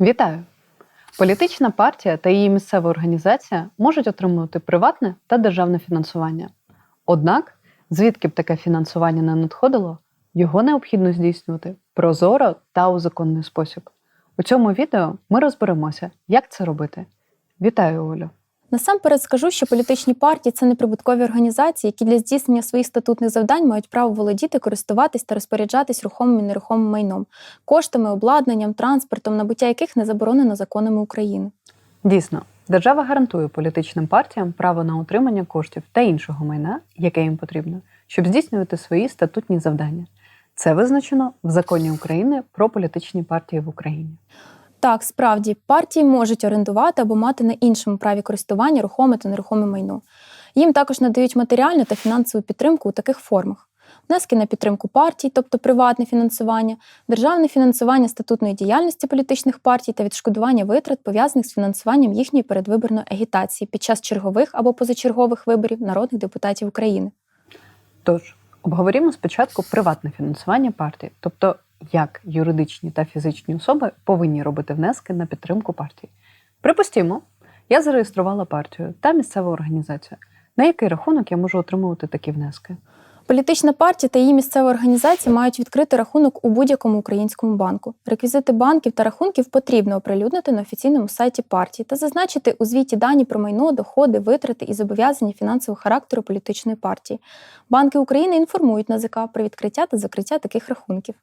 Вітаю! Політична партія та її місцева організація можуть отримувати приватне та державне фінансування. Однак, звідки б таке фінансування не надходило, його необхідно здійснювати прозоро та у законний спосіб. У цьому відео ми розберемося, як це робити. Вітаю, Олю! Насамперед скажу, що політичні партії це неприбуткові організації, які для здійснення своїх статутних завдань мають право володіти, користуватись та розпоряджатись рухомим і нерухомим майном, коштами, обладнанням, транспортом, набуття яких не заборонено законами України. Дійсно, держава гарантує політичним партіям право на отримання коштів та іншого майна, яке їм потрібно, щоб здійснювати свої статутні завдання. Це визначено в законі України про політичні партії в Україні. Так, справді, партії можуть орендувати або мати на іншому праві користування рухоме та нерухоме майно. Їм також надають матеріальну та фінансову підтримку у таких формах: внески на підтримку партій, тобто приватне фінансування, державне фінансування статутної діяльності політичних партій та відшкодування витрат, пов'язаних з фінансуванням їхньої передвиборної агітації під час чергових або позачергових виборів народних депутатів України. Тож, обговорімо спочатку приватне фінансування партії, тобто як юридичні та фізичні особи повинні робити внески на підтримку партії. Припустімо, я зареєструвала партію та місцеву організацію. На який рахунок я можу отримувати такі внески? Політична партія та її місцева організація мають відкрити рахунок у будь-якому українському банку. Реквізити банків та рахунків потрібно оприлюднити на офіційному сайті партії та зазначити у звіті дані про майно, доходи, витрати і зобов'язання фінансового характеру політичної партії. Банки України інформують НАЗК про відкриття та закриття таких рахунків.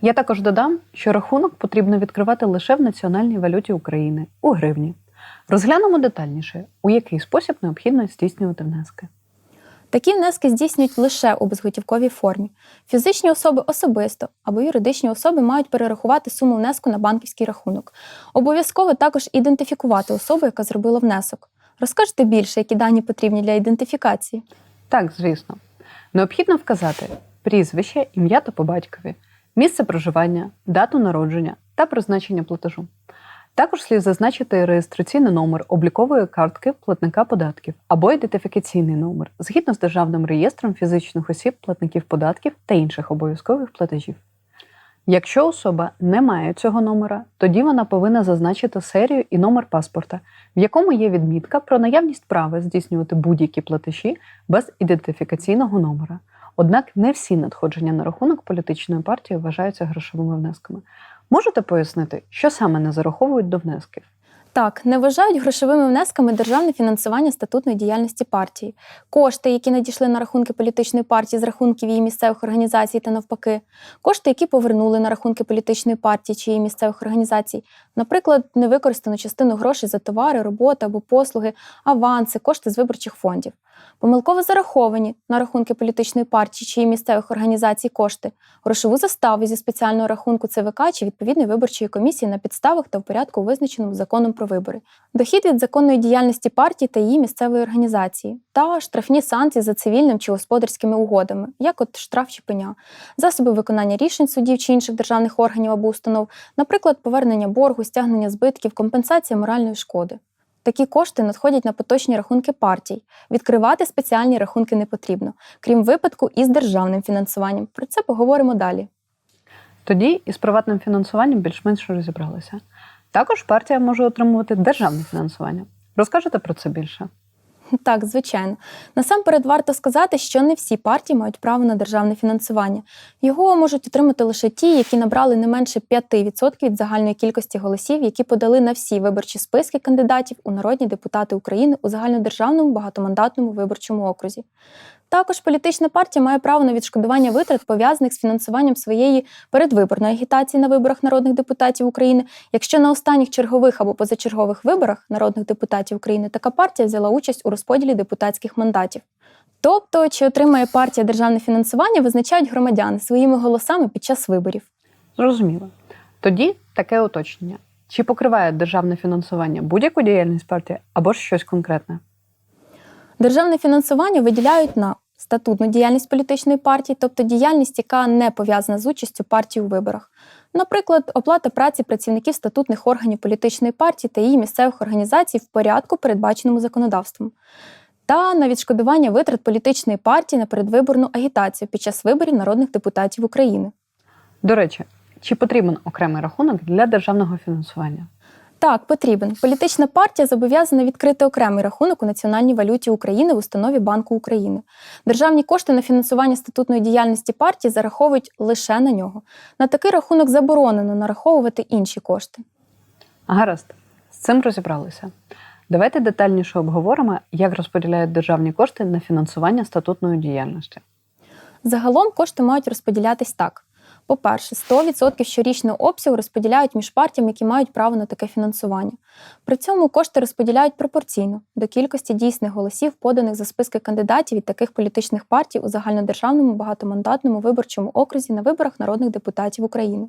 Я також додам, що рахунок потрібно відкривати лише в національній валюті України у гривні. Розглянемо детальніше, у який спосіб необхідно здійснювати внески. Такі внески здійснюють лише у безготівковій формі. Фізичні особи особисто або юридичні особи мають перерахувати суму внеску на банківський рахунок. Обов'язково також ідентифікувати особу, яка зробила внесок. Розкажете більше, які дані потрібні для ідентифікації. Так, звісно. Необхідно вказати прізвище, ім'я та по батькові, місце проживання, дату народження та призначення платежу. Також слід зазначити реєстраційний номер облікової картки платника податків або ідентифікаційний номер згідно з державним реєстром фізичних осіб, платників податків та інших обов'язкових платежів. Якщо особа не має цього номера, тоді вона повинна зазначити серію і номер паспорта, в якому є відмітка про наявність права здійснювати будь-які платежі без ідентифікаційного номера. Однак не всі надходження на рахунок політичної партії вважаються грошовими внесками. Можете пояснити, що саме не зараховують до внесків? Так, не вважають грошовими внесками державне фінансування статутної діяльності партії, кошти, які надійшли на рахунки політичної партії з рахунків її місцевих організацій та навпаки, кошти, які повернули на рахунки політичної партії чи її місцевих організацій, наприклад, невикористану частину грошей за товари, роботи або послуги, аванси, кошти з виборчих фондів. Помилково зараховані на рахунки політичної партії чи її місцевих організацій кошти, грошову заставу зі спеціального рахунку ЦВК чи відповідної виборчої комісії на підставах та в порядку, визначеному законом вибори, дохід від законної діяльності партії та її місцевої організації, та штрафні санкції за цивільним чи господарськими угодами, як от штраф чи пеня, засоби виконання рішень судів чи інших державних органів або установ, наприклад, повернення боргу, стягнення збитків, компенсація моральної шкоди. Такі кошти надходять на поточні рахунки партій. Відкривати спеціальні рахунки не потрібно, крім випадку із державним фінансуванням. Про це поговоримо далі. Тоді із приватним фінансуванням більш-менш розібралися. Також партія може отримувати державне фінансування. Розкажете про це більше? Так, звичайно. Насамперед варто сказати, що не всі партії мають право на державне фінансування. Його можуть отримати лише ті, які набрали не менше 5% від загальної кількості голосів, які подали на всі виборчі списки кандидатів у народні депутати України у загальнодержавному багатомандатному виборчому окрузі. Також політична партія має право на відшкодування витрат, пов'язаних з фінансуванням своєї передвиборної агітації на виборах народних депутатів України, якщо на останніх чергових або позачергових виборах народних депутатів України така партія взяла участь у розподілі депутатських мандатів. Тобто, чи отримає партія державне фінансування, визначають громадяни своїми голосами під час виборів. Зрозуміло. Тоді таке уточнення: чи покриває державне фінансування будь-яку діяльність партії або ж щось конкретне? Державне фінансування виділяють на статутну діяльність політичної партії, тобто діяльність, яка не пов'язана з участю партії у виборах. Наприклад, оплата праці працівників статутних органів політичної партії та її місцевих організацій в порядку, передбаченому законодавством, та на відшкодування витрат політичної партії на передвиборну агітацію під час виборів народних депутатів України. До речі, Чи потрібен окремий рахунок для державного фінансування? Так, потрібен. Політична партія зобов'язана відкрити окремий рахунок у національній валюті України в установі Банку України. Державні кошти на фінансування статутної діяльності партії зараховують лише на нього. На такий рахунок заборонено нараховувати інші кошти. Гаразд, з цим розібралися. Давайте детальніше обговоримо, як розподіляють державні кошти на фінансування статутної діяльності. Загалом кошти мають розподілятись так. По-перше, 100% щорічного обсягу розподіляють між партіями, які мають право на таке фінансування. При цьому кошти розподіляють пропорційно до кількості дійсних голосів, поданих за списки кандидатів від таких політичних партій у загальнодержавному багатомандатному виборчому окрузі на виборах народних депутатів України.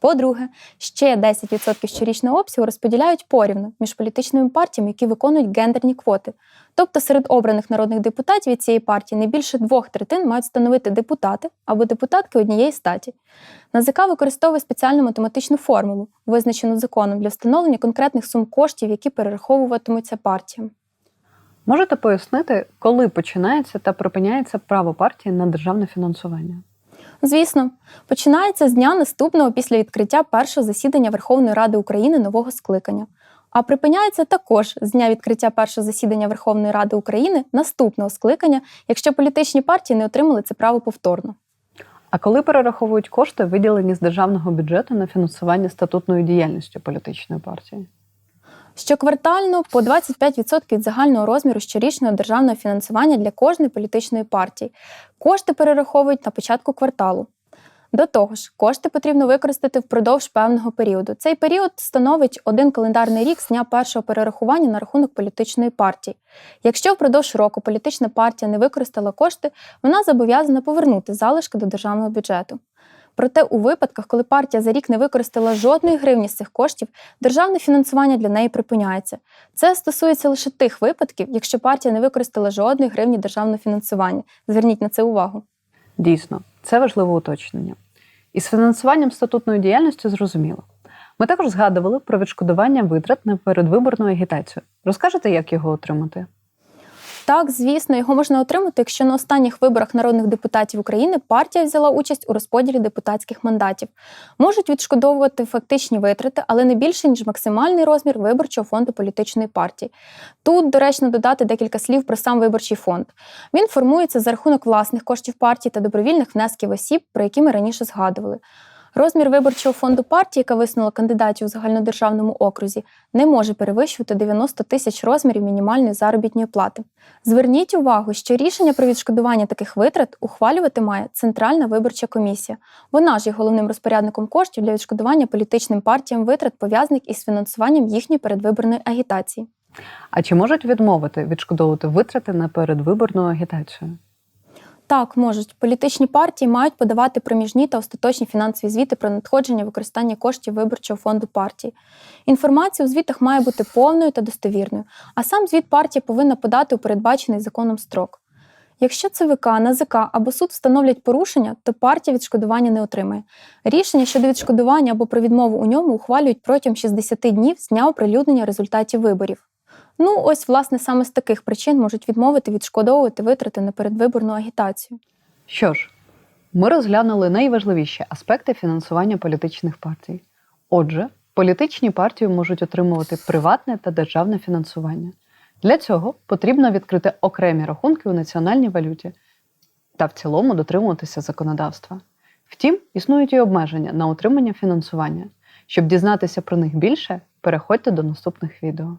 По-друге, ще 10% щорічного обсягу розподіляють порівну між політичними партіями, які виконують гендерні квоти. Тобто серед обраних народних депутатів від цієї партії не більше двох третин мають становити депутати або депутатки однієї статі. НАЗК використовує спеціальну математичну формулу, визначену законом для встановлення конкретних сум коштів, які перераховуватимуться партіям. Можете пояснити, коли починається та припиняється право партії на державне фінансування? Звісно, починається з дня наступного після відкриття першого засідання Верховної Ради України нового скликання. А припиняється також з дня відкриття першого засідання Верховної Ради України наступного скликання, якщо політичні партії не отримали це право повторно. А коли перераховують кошти, виділені з державного бюджету на фінансування статутної діяльності політичної партії? Щоквартально по 25% від загального розміру щорічного державного фінансування для кожної політичної партії. Кошти перераховують на початку кварталу. До того ж, кошти потрібно використати впродовж певного періоду. Цей період становить один календарний рік з дня першого перерахування на рахунок політичної партії. Якщо впродовж року політична партія не використала кошти, вона зобов'язана повернути залишки до державного бюджету. Проте у випадках, коли партія за рік не використала жодної гривні з цих коштів, державне фінансування для неї припиняється. Це стосується лише тих випадків, якщо партія не використала жодної гривні державного фінансування. Зверніть на це увагу. Дійсно, це важливе уточнення. Із фінансуванням статутної діяльності зрозуміло. Ми також згадували про відшкодування витрат на передвиборну агітацію. Розкажете, як його отримати? Так, звісно, його можна отримати, якщо на останніх виборах народних депутатів України партія взяла участь у розподілі депутатських мандатів. Можуть відшкодовувати фактичні витрати, але не більше ніж максимальний розмір виборчого фонду політичної партії. Тут доречно додати декілька слів про сам виборчий фонд. Він формується за рахунок власних коштів партії та добровільних внесків осіб, про які ми раніше згадували. Розмір виборчого фонду партії, яка висунула кандидатів у загальнодержавному окрузі, не може перевищувати 90 тисяч розмірів мінімальної заробітної плати. Зверніть увагу, що рішення про відшкодування таких витрат ухвалювати має Центральна виборча комісія. Вона ж є головним розпорядником коштів для відшкодування політичним партіям витрат, пов'язаних із фінансуванням їхньої передвиборної агітації. А чи можуть відмовити відшкодовувати витрати на передвиборну агітацію? Так, можуть. Політичні партії мають подавати проміжні та остаточні фінансові звіти про надходження використання коштів виборчого фонду партії. Інформація у звітах має бути повною та достовірною, а сам звіт партія повинна подати у передбачений законом строк. Якщо ЦВК, НАЗК або суд встановлять порушення, то партія відшкодування не отримає. Рішення щодо відшкодування або про відмову у ньому ухвалюють протягом 60 днів з дня оприлюднення результатів виборів. Ну, ось, власне, саме з таких причин можуть відмовити відшкодовувати витрати на передвиборну агітацію. Що ж, ми розглянули найважливіші аспекти фінансування політичних партій. Отже, політичні партії можуть отримувати приватне та державне фінансування. Для цього потрібно відкрити окремі рахунки у національній валюті та в цілому дотримуватися законодавства. Втім, існують і обмеження на отримання фінансування. Щоб дізнатися про них більше, переходьте до наступних відео.